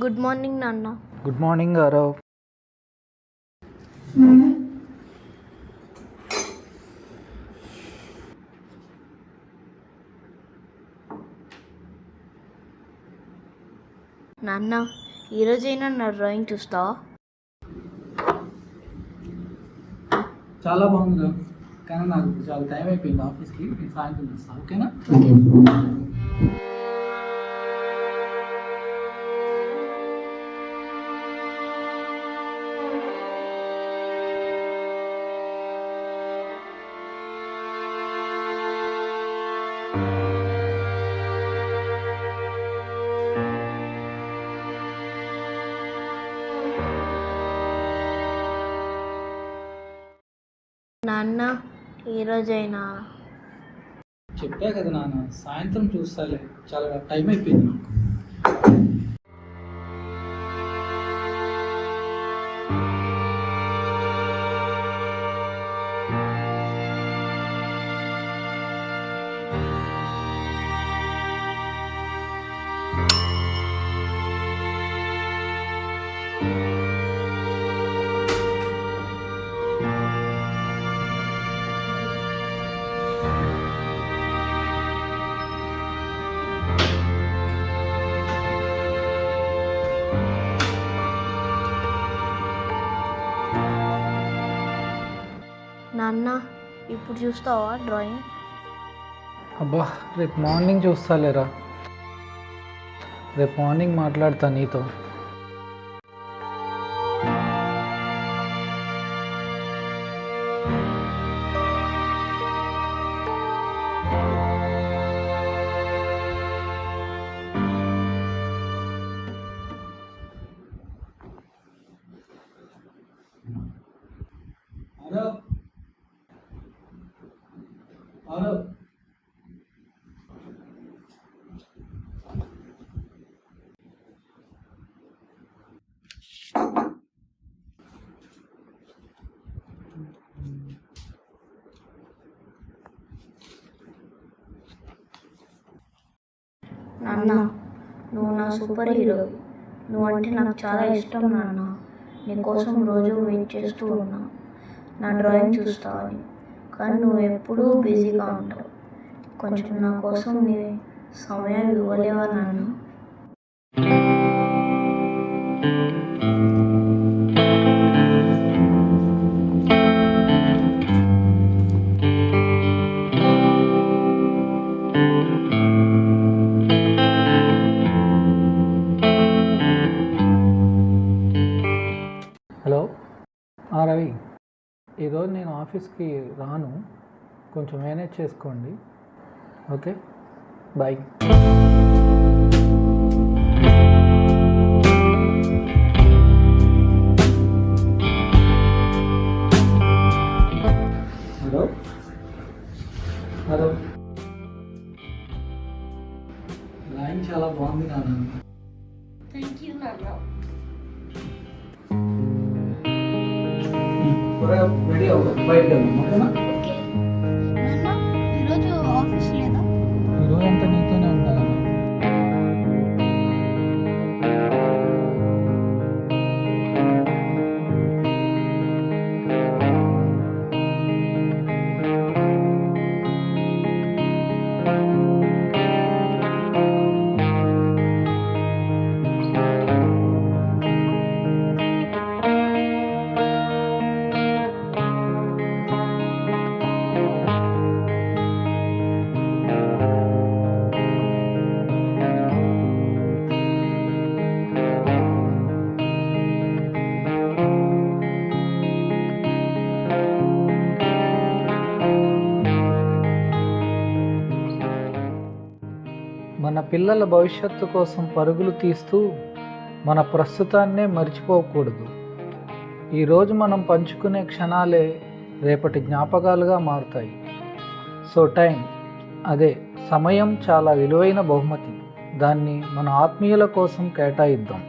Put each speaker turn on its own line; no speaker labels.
Good morning నాన్న
good morning Gaurav
నాన్న ఈరోజైనా నా డ్రాయింగ్ చూస్తావా?
చాలా బాగుందిరా కానీ నాకు చాలా టైం అయిపోయింది ఆఫీస్కి నేను సాయంత్రం వస్తాను ఓకేనా?
నాన్న ఈరోజైనా
చెప్పా కదా నాన్న సాయంత్రం చూస్తాలే. చాలా టైం అయిపోయింది నాకు.
నాన్న ఇప్పుడు చూస్తావా డ్రాయింగ్?
అబ్బా రేపు మార్నింగ్ చూస్తాలేరా? రేపు మార్నింగ్ మాట్లాడతా నీతో. హలో. హలో
నాన్న నువ్వు నా సూపర్ హీరో. నువ్వు అంటే నాకు చాలా ఇష్టం నాన్న. నీకోసం రోజు వెయిట్ చేస్తూ ఉన్నా. నా డ్రాయింగ్ చూస్తావని. కానీ నువ్వు ఎప్పుడూ బిజీగా ఉంటావు. కొంచెం నా కోసం నీ సమయం ఇవ్వలేవా నాన్న?
హలో. రవి. ఈరోజు నేను ఆఫీస్కి రాను. కొంచెం మేనేజ్ చేసుకోండి. ఓకే? బాయ్. త్వరగా రెడీ అవ్వాలి బయట ఓకేనా పిల్లల భవిష్యత్తు కోసం పరుగులు తీస్తూ మన ప్రస్తుతాన్నే మర్చిపోకూడదు. ఈరోజు మనం పంచుకునే క్షణాలే రేపటి జ్ఞాపకాలుగా మారుతాయి. So time. అదే సమయం చాలా విలువైన బహుమతి. దాన్ని మన ఆత్మీయుల కోసం కేటాయిద్దాం.